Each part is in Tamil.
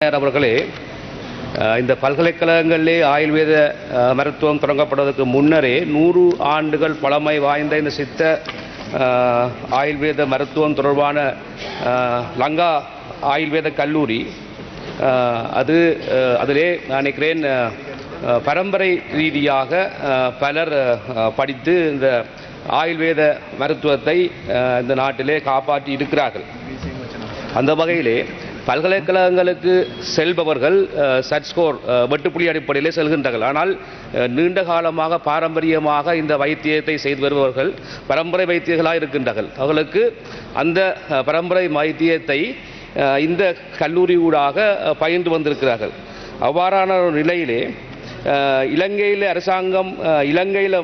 அவர்களே இந்த பல்கலைக்கழகங்களிலே ஆயுர்வேத மருத்துவம் தொடங்கப்படுவதற்கு முன்னரே நூறு ஆண்டுகள் பழமை வாய்ந்த இந்த சித்த ஆயுர்வேத மருத்துவம் தொடர்பான லங்கா ஆயுர்வேத கல்லூரி அது அதிலே நான் நினைக்கிறேன் பரம்பரை ரீதியாக பலர் படித்து இந்த ஆயுர்வேத மருத்துவத்தை இந்த நாட்டிலே காப்பாற்றி இருக்கிறார்கள். அந்த வகையிலே பல்கலைக்கழகங்களுக்கு செல்பவர்கள் சட் ஸ்கோர் வெட்டுப்புள்ளி அடிப்படையிலே செல்கின்றார்கள். ஆனால் நீண்ட காலமாக பாரம்பரியமாக இந்த வைத்தியத்தை செய்து வருபவர்கள் பரம்பரை வைத்தியர்களாக இருக்கின்றார்கள். அவர்களுக்கு அந்த பரம்பரை வைத்தியத்தை இந்த கல்லூரி ஊடாக பயின்று வந்திருக்கிறார்கள். அவ்வாறான ஒரு நிலையிலே இலங்கையில் அரசாங்கம் இலங்கையில்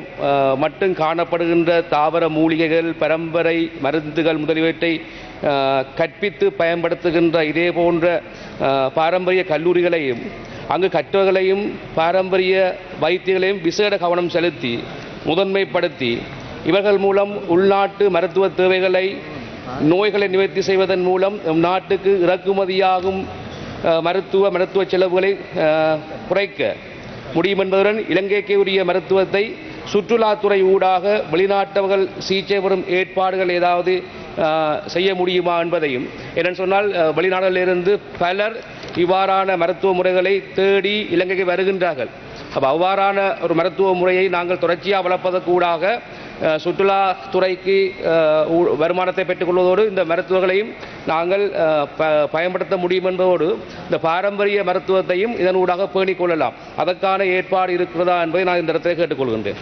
மட்டும் காணப்படுகின்ற தாவர மூலிகைகள் பரம்பரை மருந்துகள் முதலியவற்றை கற்பித்து பயன்படுத்துகின்ற இதே போன்ற பாரம்பரிய கல்லூரிகளையும் அங்கு கற்றவர்களையும் பாரம்பரிய வைத்தியங்களையும் விசேட கவனம் செலுத்தி முதன்மைப்படுத்தி இவர்கள் மூலம் உள்நாட்டு மருத்துவ தேவைகளை நோய்களை நிவர்த்தி செய்வதன் மூலம் நம் நாட்டுக்கு இறக்குமதியாகும் மருத்துவ மருத்துவ செலவுகளை குறைக்க முடியும் என்பதுடன் இலங்கைக்கு உரிய மருத்துவத்தை சுற்றுலாத்துறை ஊடாக வெளிநாட்டவர்கள் சிகிச்சை பெறும் ஏற்பாடுகள் ஏதாவது செய்ய முடியுமா என்பதையும். என்னென்னு சொன்னால் வெளிநாடுகளிலிருந்து பலர் இவ்வாறான மருத்துவ முறைகளை தேடி இலங்கைக்கு வருகின்றார்கள். அப்போ அவ்வாறான ஒரு மருத்துவ முறையை நாங்கள் தொடர்ச்சியாக வளர்ப்பதற்கூடாக சுற்றுலாத்துறைக்கு வருமானத்தை பெற்றுக்கொள்வதோடு இந்த மருத்துவங்களையும் நாங்கள் ப பயன்படுத்த முடியும் என்பதோடு இந்த பாரம்பரிய மருத்துவத்தையும் இதனூடாக பேணிக் கொள்ளலாம். அதற்கான ஏற்பாடு இருக்கிறதா என்பதை நான் இந்த இடத்தில் கேட்டுக்கொள்கின்றேன்.